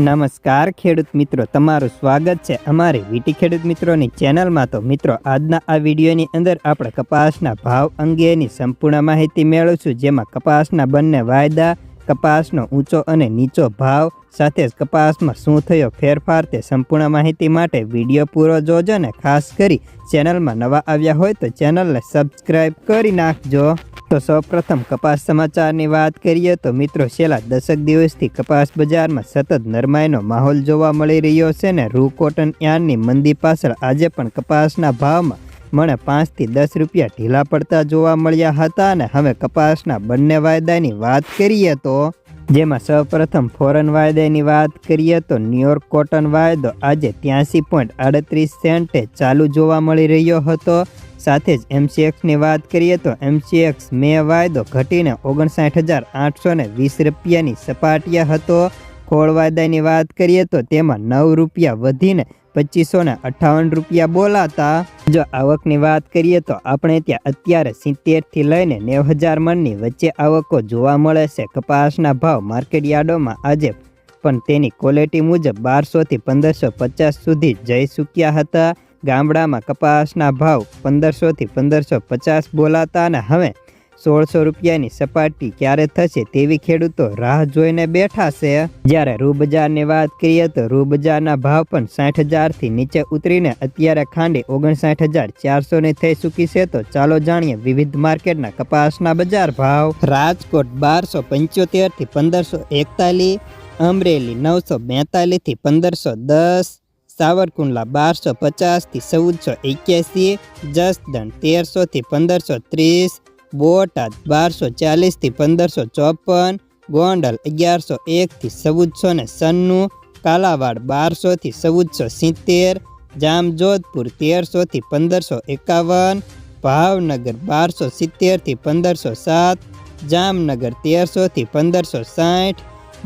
નમસ્કાર ખેડૂત મિત્રો, તમારું સ્વાગત છે અમારી વીટી ખેડૂત મિત્રોની ચેનલમાં. તો મિત્રો, આજના આ વિડીયોની અંદર આપણે કપાસના ભાવ અંગેની સંપૂર્ણ માહિતી મેળવશું, જેમાં કપાસના બંને વાયદા, કપાસનો ઊંચો અને નીચો ભાવ, સાથે જ કપાસમાં શું થયો ફેરફાર તે સંપૂર્ણ માહિતી માટે વીડિયો પૂરો જોજો ને ખાસ કરી ચેનલમાં નવા આવ્યા હોય તો ચેનલને સબસ્ક્રાઈબ કરી નાખજો. તો સૌપ્રથમ કપાસ સમાચારની વાત કરીએ તો મિત્રો, છેલ્લા દશક દિવસથી કપાસ બજારમાં સતત નરમાઈનો માહોલ જોવા મળી રહ્યો છે ને રૂ કોટન યાનની મંદી પાછળ આજે પણ કપાસના ભાવમાં મને પાંચથી દસ રૂપિયા ઢીલા પડતા જોવા મળ્યા હતા અને હવે કપાસના બંને વાયદાની વાત કરીએ તો જેમાં સૌપ્રથમ ફોરન વાયદાની વાત કરીએ તો ન્યુયોર્ક કોટન વાયદો આજે ત્યાંસી પોઈન્ટ આડત્રીસ સેન્ટે ચાલુ જોવા મળી રહ્યો હતો. સાથે જ એમસીએક્સની વાત કરીએ તો એમસીએક્સ મે વાયદો ઘટીને ઓગણસાઠ હજાર આઠસો ને વીસ રૂપિયાની સપાટીએ હતો. ખોળ વાયદાની વાત કરીએ તો તેમાં નવ રૂપિયા વધીને પચીસો ને અઠ્ઠાવન રૂપિયા બોલાતા. જો આવકની વાત કરીએ તો આપણે ત્યાં અત્યારે સિત્તેરથી લઈને નેવ હજાર મણની વચ્ચે આવકો જોવા મળે છે. કપાસના ભાવ માર્કેટ યાર્ડોમાં આજે પણ તેની ક્વોલિટી મુજબ બારસોથી પંદરસો પચાસ સુધી જઈ ચૂક્યા હતા. ગામડામાં કપાસના ભાવ પંદરસોથી પંદરસો પચાસ બોલાતા અને હવે સોળસો રૂપિયાની સપાટી ક્યારે થશે તેવી ખેડૂતો રાહ જોઈને બેઠા છે. જ્યારે રૂ બજારની વાત કરીએ તો રૂ બજારના ભાવ પણ સાઠ હજારથી નીચે ઉતરીને અત્યારે ખાંડી ઓગણસાઠ હજાર ચારસોની થઈ ચૂકી છે. તો ચાલો જાણીએ વિવિધ માર્કેટના કપાસના બજાર ભાવ. રાજકોટ બારસો પંચોતેરથી પંદરસો એકતાલીસ, અમરેલી નવસો બેતાલીસથી પંદરસો દસ સાવરકુંડલા બારસો પચાસથી ચૌદસો એક્યાસી, જસદણ તેરસોથી પંદરસો ત્રીસ, બોટાદ બારસો ચાલીસથી પંદરસો ચોપન, ગોંડલ અગિયારસો એકથી ચૌદસો ને સન્નું, કાલાવાડ બારસોથી ચૌદસો સિત્તેર, જામજોધપુર તેરસોથી પંદરસો એકાવન, ભાવનગર બારસો સિત્તેરથી પંદરસો સાત, જામનગર તેરસોથી પંદરસો સાઠ,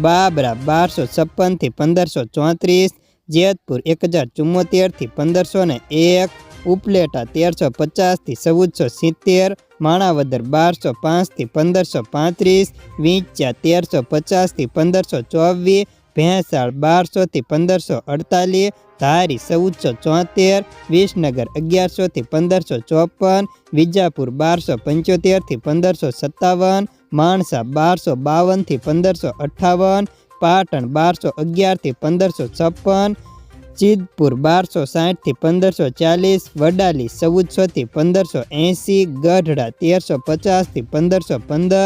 બાબરા બારસો છપ્પનથી પંદરસો ચોત્રીસ જેતપુર એક હજાર ચુમ્મોતેરથી પંદરસો ને એક, ઉપલેટા તેરસો પચાસથી ચૌદસો સિત્તેર, માણાવદર બારસો પાંચથી પંદરસો પાંત્રીસ વિંચ્યા તેરસો પચાસથી પંદરસો ચોવીસ, ભેંસાળ બારસોથી પંદરસો અડતાલીસ, ધારી ચૌદસો ચોતેર, વિસનગર અગિયારસોથી પંદરસો ચોપન, વિજાપુર બારસો પંચોતેરથી પંદરસો સત્તાવન, માણસા બારસો બાવનથી પંદરસો અઠ્ઠાવન પાટણ બારસો અગિયારથી પંદરસો છપ્પન ચિદપુર બારસો સાઠથી પંદરસો ચાલીસ, વડાલી ચૌદસોથી પંદરસો એંસી ગઢડા તેરસો પચાસથી પંદરસો પંદર